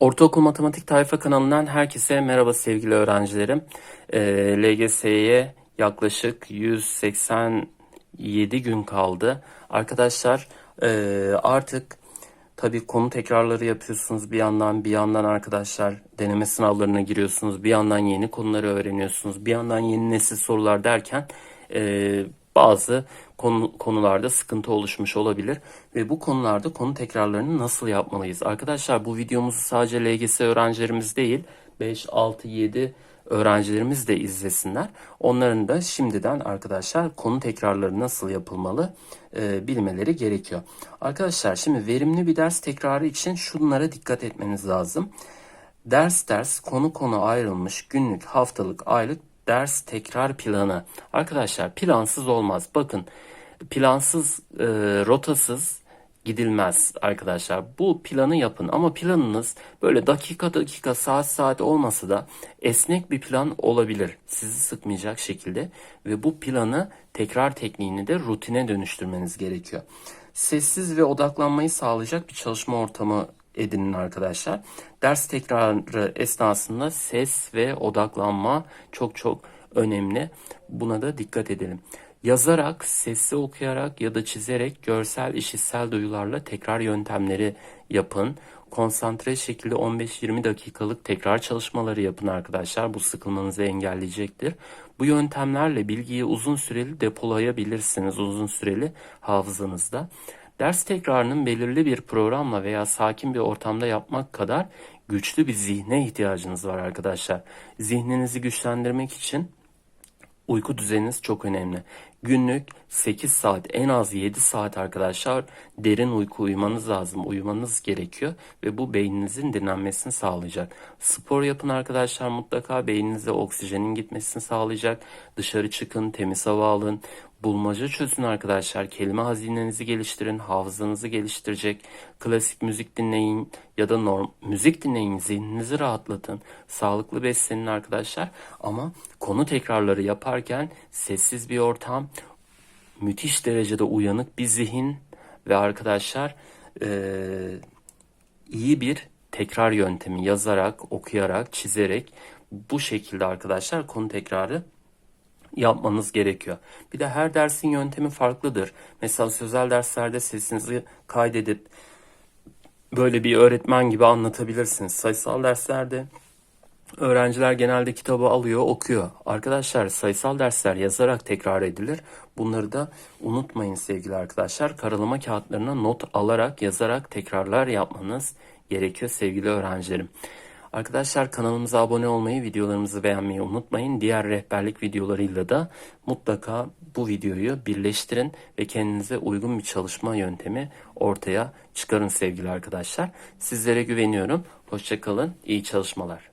Ortaokul Matematik Tayfa kanalından herkese merhaba sevgili öğrencilerim. Ee, LGS'ye yaklaşık 187 gün kaldı. Arkadaşlar e, artık tabii konu tekrarları yapıyorsunuz bir yandan bir yandan arkadaşlar deneme sınavlarına giriyorsunuz. Bir yandan yeni konuları öğreniyorsunuz. Bir yandan yeni nesil sorular derken e, bazı konu, konularda sıkıntı oluşmuş olabilir ve bu konularda konu tekrarlarını nasıl yapmalıyız? Arkadaşlar bu videomuzu sadece LGS öğrencilerimiz değil 5, 6, 7 öğrencilerimiz de izlesinler. Onların da şimdiden arkadaşlar konu tekrarları nasıl yapılmalı e, bilmeleri gerekiyor. Arkadaşlar şimdi verimli bir ders tekrarı için şunlara dikkat etmeniz lazım. Ders ders konu konu ayrılmış günlük, haftalık, aylık ders tekrar planı. Arkadaşlar plansız olmaz. Bakın plansız, e, rotasız gidilmez arkadaşlar. Bu planı yapın ama planınız böyle dakika dakika saat saat olmasa da esnek bir plan olabilir. Sizi sıkmayacak şekilde ve bu planı tekrar tekniğini de rutine dönüştürmeniz gerekiyor. Sessiz ve odaklanmayı sağlayacak bir çalışma ortamı edinin arkadaşlar. Ders tekrarı esnasında ses ve odaklanma çok çok önemli. Buna da dikkat edelim. Yazarak, sesli okuyarak ya da çizerek görsel, işitsel duyularla tekrar yöntemleri yapın. Konsantre şekilde 15-20 dakikalık tekrar çalışmaları yapın arkadaşlar. Bu sıkılmanızı engelleyecektir. Bu yöntemlerle bilgiyi uzun süreli depolayabilirsiniz uzun süreli hafızanızda. Ders tekrarının belirli bir programla veya sakin bir ortamda yapmak kadar güçlü bir zihne ihtiyacınız var arkadaşlar. Zihninizi güçlendirmek için uyku düzeniniz çok önemli. Günlük 8 saat en az 7 saat arkadaşlar derin uyku uyumanız lazım. Uyumanız gerekiyor ve bu beyninizin dinlenmesini sağlayacak. Spor yapın arkadaşlar mutlaka beyninize oksijenin gitmesini sağlayacak. Dışarı çıkın, temiz hava alın. Bulmaca çözün arkadaşlar. Kelime hazinenizi geliştirin, hafızanızı geliştirecek. Klasik müzik dinleyin ya da norm müzik dinleyin, zihninizi rahatlatın. Sağlıklı beslenin arkadaşlar. Ama konu tekrarları yaparken sessiz bir ortam, müthiş derecede uyanık bir zihin ve arkadaşlar eee, iyi bir tekrar yöntemi yazarak, okuyarak, çizerek bu şekilde arkadaşlar konu tekrarı yapmanız gerekiyor. Bir de her dersin yöntemi farklıdır. Mesela sözel derslerde sesinizi kaydedip böyle bir öğretmen gibi anlatabilirsiniz. Sayısal derslerde öğrenciler genelde kitabı alıyor, okuyor. Arkadaşlar sayısal dersler yazarak tekrar edilir. Bunları da unutmayın sevgili arkadaşlar. Karalama kağıtlarına not alarak, yazarak tekrarlar yapmanız gerekiyor sevgili öğrencilerim. Arkadaşlar kanalımıza abone olmayı, videolarımızı beğenmeyi unutmayın. Diğer rehberlik videolarıyla da mutlaka bu videoyu birleştirin ve kendinize uygun bir çalışma yöntemi ortaya çıkarın sevgili arkadaşlar. Sizlere güveniyorum. Hoşçakalın, iyi çalışmalar.